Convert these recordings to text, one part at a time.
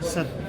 Set.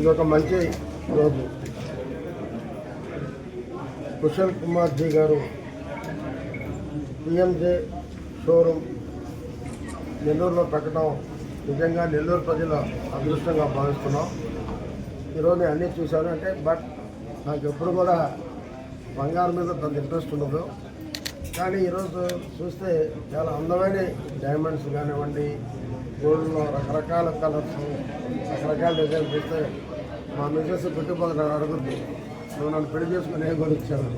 ఇది ఒక మంచి రోజు. కుశల్ కుమార్ జీ గారు పిఎంజే షోరూమ్ నెల్లూరులో పెట్టడం నిజంగా నెల్లూరు ప్రజల అదృష్టంగా భావిస్తున్నాం. ఈరోజు నేను అన్నీ చూశాను అంటే బట్ నాకు ఎప్పుడు కూడా బంగారం మీద తన ఇంట్రెస్ట్ ఉండదు. కానీ ఈరోజు చూస్తే చాలా అందమైన డైమండ్స్ కానివ్వండి గోల్డ్లో రకరకాల కలర్స్ రకరకాల డిజైన్ పెడితే మా మిస్సెస్ పెట్టుబడి అడుగుద్ది. నువ్వు నన్ను పెళ్ళి చేసుకుని ఏం కొనిచ్చాను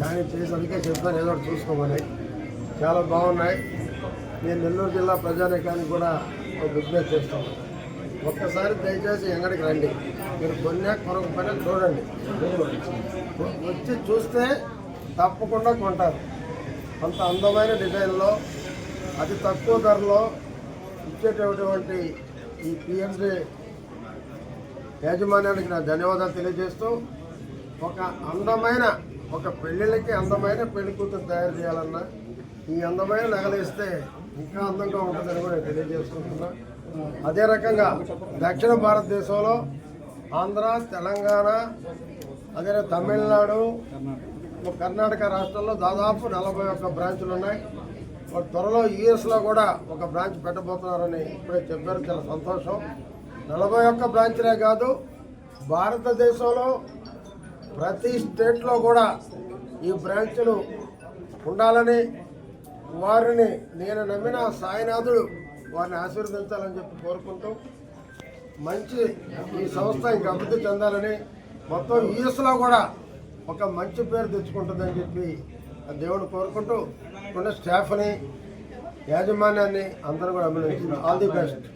కానీ చేసి అందుకే చెప్తాను ఏదో చూసుకోమని. చాలా బాగున్నాయి. నేను నెల్లూరు జిల్లా ప్రజానీకానికి కూడా ఒక బిజినెస్ చేస్తాను. ఒక్కసారి దయచేసి ఎంగడికి రండి. మీరు కొన్నా కొనకపోయినా చూడండి. వచ్చి చూస్తే తప్పకుండా కొంటారు. అంత అందమైన డిజైన్లో అతి తక్కువ ధరలో ఇచ్చేటటువంటి ఈ పిఎంసీ యాజమాన్యానికి నా ధన్యవాదాలు తెలియజేస్తూ ఒక అందమైన ఒక పెళ్ళిళ్ళకి అందమైన పెళ్ళి కూతురు తయారు చేయాలన్నా ఈ అందమైన నగలిస్తే ఇంకా అందంగా ఉంటుందని కూడా నేను తెలియజేసుకుంటున్నా. అదే రకంగా దక్షిణ భారతదేశంలో ఆంధ్ర తెలంగాణ అదే తమిళనాడు కర్ణాటక రాష్ట్రంలో దాదాపు నలభై ఒక్క బ్రాంచులు ఉన్నాయి. త్వరలో యుఎస్లో కూడా ఒక బ్రాంచ్ పెట్టబోతున్నారని ఇప్పుడే చెప్పారు. చాలా సంతోషం. నలభై ఒక్క బ్రాంచ్లే కాదు భారతదేశంలో ప్రతి స్టేట్లో కూడా ఈ బ్రాంచ్లు ఉండాలని వారిని నేను నమ్మిన సాయినాథుడు వారిని ఆశీర్వదించాలని చెప్పి కోరుకుంటూ మంచి ఈ సంస్థ ఇంకా అభివృద్ధి చెందాలని మొత్తం యూఎస్లో కూడా ఒక మంచి పేరు తెచ్చుకుంటుందని చెప్పి ఆ దేవుడు కోరుకుంటూ ఉన్న స్టాఫ్ని యాజమాన్యాన్ని అందరూ కూడా అభినందిస్తున్నారు. All the best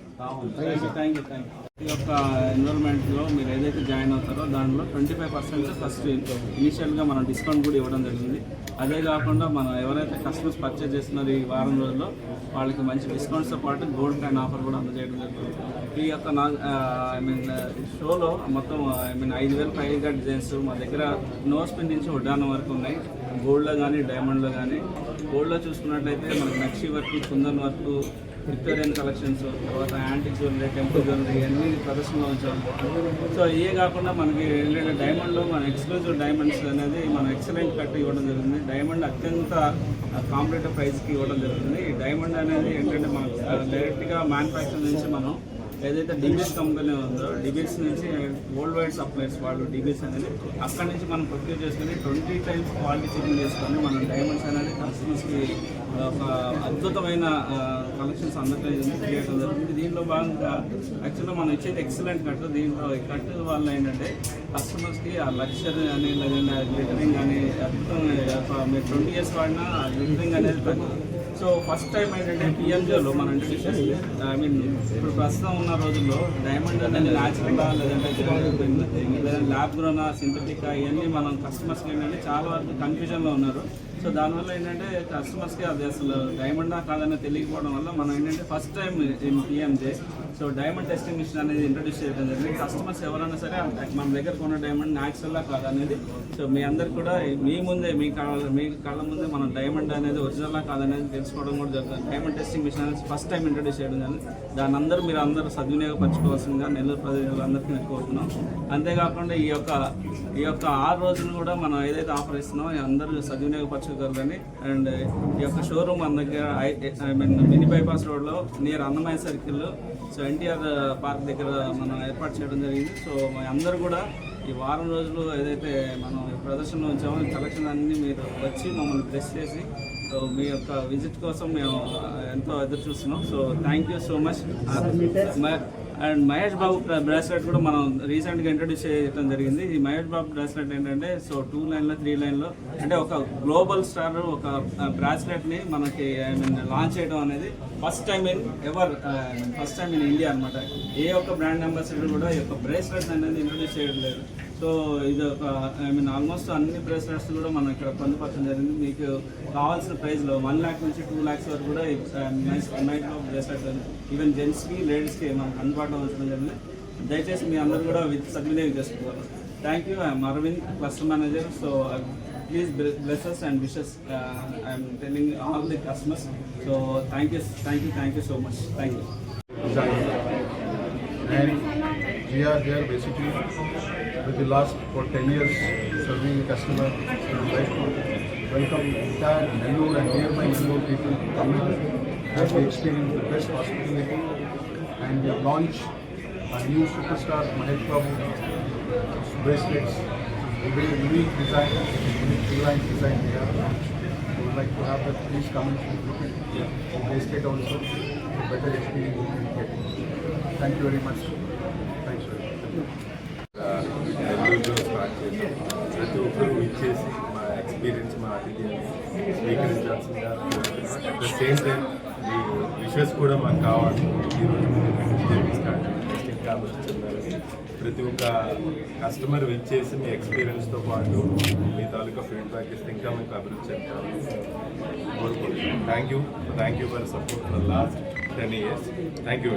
thank you thank you ఈ యొక్క ఎన్రోల్మెంట్లో మీరు ఏదైతే జాయిన్ అవుతారో దానిలో ట్వంటీ ఫైవ్ పర్సెంట్ ఫస్ట్ ఇనిషియల్గా మనం డిస్కౌంట్ కూడా ఇవ్వడం జరిగింది. అదే కాకుండా మనం ఎవరైతే కస్టమర్స్ పర్చేజ్ చేస్తున్నారో ఈ వారం రోజుల్లో వాళ్ళకి మంచి డిస్కౌంట్స్తో పాటు గోల్డ్ కాయిన్ ఆఫర్ కూడా అందజేయడం జరుగుతుంది. ఈ యొక్క నా ఐ మీన్ షోలో మొత్తం ఐ మీన్ ఐదు వేల పైగా డిజైన్స్ మా దగ్గర నో స్పిన్ నుంచి ఉడ్డానం వరకు ఉన్నాయి. గోల్డ్లో కానీ డైమండ్లో కానీ గోల్డ్లో చూసుకున్నట్లయితే మనకి nakshi work kundan work Victorian collections తర్వాత యాంటిక్ జ్యువెలరీ టెంపుల్ జ్యువెలరీ ఇవన్నీ ప్రదర్శనలో ఉంచాము సో ఇవే కాకుండా మనకి ఏంటంటే డైమండ్లో మన ఎక్స్క్లూజివ్ డైమండ్స్ అనేది మనం ఎక్సలెంట్ కట్ ఇవ్వడం జరుగుతుంది. డైమండ్ అత్యంత కాంపిటేటివ్ ప్రైస్కి ఇవ్వడం జరుగుతుంది. ఈ డైమండ్ అనేది ఏంటంటే మనం డైరెక్ట్గా మ్యానుఫ్యాక్చర్ నుంచి మనం ఏదైతే డిబిఎస్ కంపెనీ ఉందో డిబిఎస్ నుంచి వరల్డ్ వైడ్ సప్లైర్స్ వాళ్ళు డిబిఎస్ అనేది అక్కడ నుంచి మనం ప్రొక్యూర్ చేసుకుని ట్వంటీ టైమ్స్ క్వాలిటీ చెకింగ్ చేసుకొని మనం డైమండ్స్ అనేది కస్టమర్స్కి ఒక అద్భుతమైన కలెక్షన్స్ అందరికీ చేయడం జరుగుతుంది దీంట్లో భాగంగా యాక్చువల్గా మనం ఇచ్చేది ఎక్సలెంట్ కట్ దీంట్లో కట్ వల్ల ఏంటంటే కస్టమర్స్కి ఆ లక్షర్ కానీ లేదంటే గ్లిటరింగ్ కానీ అద్భుతం మీరు ట్వంటీ ఇయర్స్ వాడినా ఆ గ్లిటరింగ్ అనేది తగ్గుతుంది. సో ఫస్ట్ టైం ఏంటంటే పిఎంజేలో మనం ఇంట్రడ్యూస్ ఐ మీన్ ఇప్పుడు ప్రస్తుతం ఉన్న రోజుల్లో డైమండ్ అనేది న్యాచురల్గా లేదంటే లేదంటే ల్యాబ్ గ్రోనా సింథటిక్ ఇవన్నీ మనం కస్టమర్స్కి ఏంటంటే చాలా వరకు కన్ఫ్యూజన్లో ఉన్నారు. సో దానివల్ల ఏంటంటే కస్టమర్స్కి అది అసలు డైమండా కాదని తెలియకపోవడం వల్ల మనం ఏంటంటే first time PMJ so diamond testing machine అనేది ఇంట్రడ్యూస్ చేయడం జరిగింది. కస్టమర్స్ ఎవరైనా సరే మన దగ్గర కొన్న డైమండ్ న్యాచురల్లా కాదనేది సో మీ అందరు కూడా మీ ముందే మీ కాళ్ళ మీ కాళ్ళ ముందే మనం డైమండ్ అనేది ఒరిజినల్లా కాదనేది తెలుసుకోవడం కూడా జరుగుతుంది. డైమండ్ టెస్టింగ్ మిషన్ అనేది ఫస్ట్ టైం ఇంట్రడ్యూస్ చేయడం జరిగింది. దాని అందరూ మీరు అందరూ సద్వినియోగపరచుకోవాల్సిందిగా నెల్లూరు ప్రజలందరికీ నేను కోరుతున్నాం. అంతేకాకుండా ఈ యొక్క ఈ యొక్క ఆరు రోజులు కూడా మనం ఏదైతే ఆఫర్ ఇస్తున్నామో అందరూ సద్వినియోగపరచు అని అండ్ ఈ యొక్క షోరూమ్ మన దగ్గర ఐ మీన్ మినీ బైపాస్ రోడ్లో near Annamayya circle so NTR park దగ్గర మనం ఏర్పాటు చేయడం జరిగింది. సో అందరూ కూడా ఈ వారం రోజులు ఏదైతే మనం ఈ ప్రదర్శనలో ఉంచామో కలెక్షన్ అన్ని మీరు వచ్చి మమ్మల్ని బ్లెస్ చేసి సో మీ యొక్క విజిట్ కోసం మేము ఎంతో ఎదురు చూస్తున్నాం. So thank you so much and Mahesh Babu bracelet కూడా మనం రీసెంట్గా ఇంట్రడ్యూస్ చేయడం జరిగింది. ఈ మహేష్ బాబు బ్రాస్లెట్ ఏంటంటే సో టూ లైన్లో త్రీ లైన్లో అంటే ఒక గ్లోబల్ స్టార్ ఒక బ్రాస్లెట్ని మనకి ఐ మీన్ లాంచ్ చేయడం అనేది first time in ever first time in India అనమాట ఏ ఒక్క బ్రాండ్ అంబాసిడర్ కూడా ఈ యొక్క బ్రేస్లెట్ అనేది ఇంట్రడ్యూస్ చేయడం లేదు. సో ఇది ఒక ఐ మీన్ ఆల్మోస్ట్ అన్ని బ్రేస్లెట్స్ కూడా మనం ఇక్కడ పొందుపరచడం జరిగింది. మీకు కావాల్సిన ప్రైస్లో వన్ ల్యాక్ నుంచి టూ ల్యాక్స్ వరకు కూడా నైస్ నైట్ బ్రేస్లెట్ ఈవెన్ జెంట్స్కి లేడీస్కి మనకు అందుబాటులో ఉంచడం జరిగింది. దయచేసి మీ అందరూ కూడా విత్ సద్వినియోగం చేసుకోవాలి. Thank you I'm Aravind cluster manager so please blesses and wishes I'm telling all the customers so thank you thank you thank you so much thank you we are here basically with the last for 10 years serving the customer and like to welcome entire Nellore and nearby Nellore people to come here. As we experience the best hospitality and we have launched a new superstar Mahesh Babu bracelets a very unique design unique design design we have we would like to have that please come and look at the bracelet also a better experience you can get. Thank you very much. Thanks very స్వీకరించాల్సిందిగా at the same time మీ wishes కూడా మాకు కావాలి. ఈరోజు start చేసి ఇంకా చెందాలని ప్రతి ఒక్క కస్టమర్ వచ్చేసి మీ ఎక్స్పీరియన్స్తో పాటు మీ తాలూకా ఫీడ్బ్యాక్ ఇస్తే ఇంకా మీకు అభివృద్ధి చెందాలని కోరుకుంటున్నాను thank you thank you for support for last ten years thank you